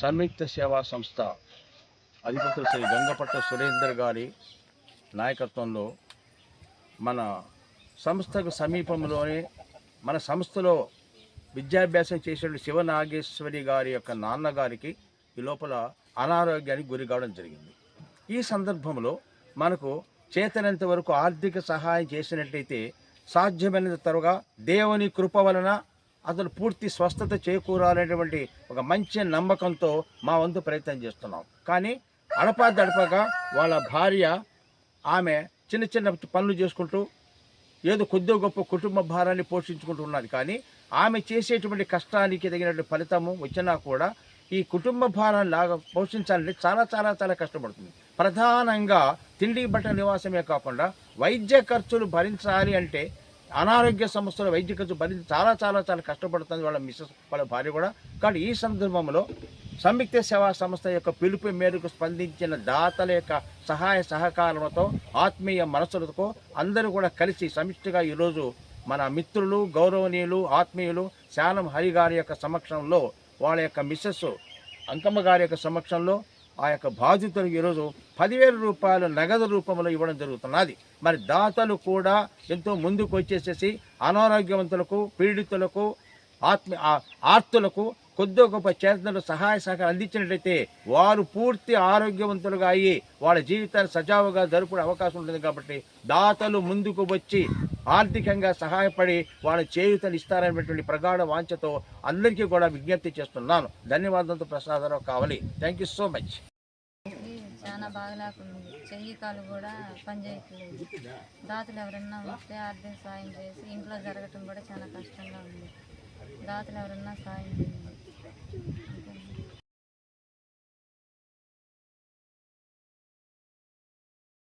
సంయుక్త సేవా సంస్థ అధిపతులు శ్రీ గంగపట్ట సురేందర్ గారి నాయకత్వంలో మన సంస్థకు సమీపంలోనే మన సంస్థలో విద్యాభ్యాసం చేసిన శివనాగేశ్వరి గారి యొక్క నాన్నగారికి ఈ లోపల అనారోగ్యానికి గురి కావడం జరిగింది. ఈ సందర్భంలో మనకు చేతనంత వరకు ఆర్థిక సహాయం చేసినట్లయితే సాధ్యమైనంత త్వరగా దేవుని కృప వలన అతను పూర్తి స్వస్థత చేకూరాలనేటువంటి ఒక మంచి నమ్మకంతో మా వంతు ప్రయత్నం చేస్తున్నాం. కానీ అడపా దడపగా వాళ్ళ భార్య ఆమె చిన్న చిన్న పనులు చేసుకుంటూ ఏదో కొద్దిగా గొప్ప కుటుంబ భారాన్ని పోషించుకుంటూ ఉన్నది. కానీ ఆమె చేసేటువంటి కష్టానికి తగినటువంటి ఫలితము వచ్చినా కూడా ఈ కుటుంబ భారాన్ని లాగా పోషించాలంటే చాలా చాలా చాలా కష్టపడుతుంది. ప్రధానంగా తిండి బట్ట నివాసమే కాకుండా వైద్య ఖర్చులు భరించాలి అంటే అనారోగ్య సమస్యలు వైద్య ఖర్చు భరించి చాలా చాలా చాలా కష్టపడుతుంది వాళ్ళ మిస్సెస్ వాళ్ళ భార్య కూడా. కానీ ఈ సందర్భంలో సంయుక్త సేవా సంస్థ యొక్క పిలుపు మేరకు స్పందించిన దాతల యొక్క సహాయ సహకారంతో ఆత్మీయ మనసులతో అందరూ కూడా కలిసి సమిష్టిగా ఈరోజు మన మిత్రులు గౌరవనీయులు ఆత్మీయులు శానం హరి గారి యొక్క సమక్షంలో వాళ్ళ యొక్క మిస్సెస్ అంకమ్మ గారి యొక్క సమక్షంలో ఆ యొక్క బాధితులు ఈరోజు పదివేల రూపాయలు నగదు రూపంలో ఇవ్వడం జరుగుతున్నది. మరి దాతలు కూడా ఎంతో ముందుకు వచ్చేసేసి అనారోగ్యవంతులకు పీడితులకు ఆత్మ ఆ- ఆర్తులకు కొద్ది గొప్ప చేతనలు సహాయ సహకారం అందించినట్లయితే వారు పూర్తి ఆరోగ్యవంతులుగా అయ్యి వాళ్ళ జీవితాన్ని సజావుగా జరుపుకునే అవకాశం ఉంటుంది కాబట్టి దాతలు ముందుకు వచ్చి ఆర్థికంగా సహాయపడి వాళ్ళ చేయుతలు ఇస్తారనేటువంటి ప్రగాఢ వాంఛతో అందరికీ కూడా విజ్ఞప్తి చేస్తున్నాను. ధన్యవాదాలతో ప్రసాదరావు కావాలి. థ్యాంక్ యూ సో మచ్ చాలా చాలా లేకుండా చెయ్యి కాలు కూడా పనిచేయట్లేదు. దాతలు ఎవరన్నా ఉంటే ఆర్థిక సాయం చేసి ఇంట్లో జరగటం కూడా చాలా కష్టంగా ఉంది. దాతలు ఎవరన్నా సాయం చేయండి.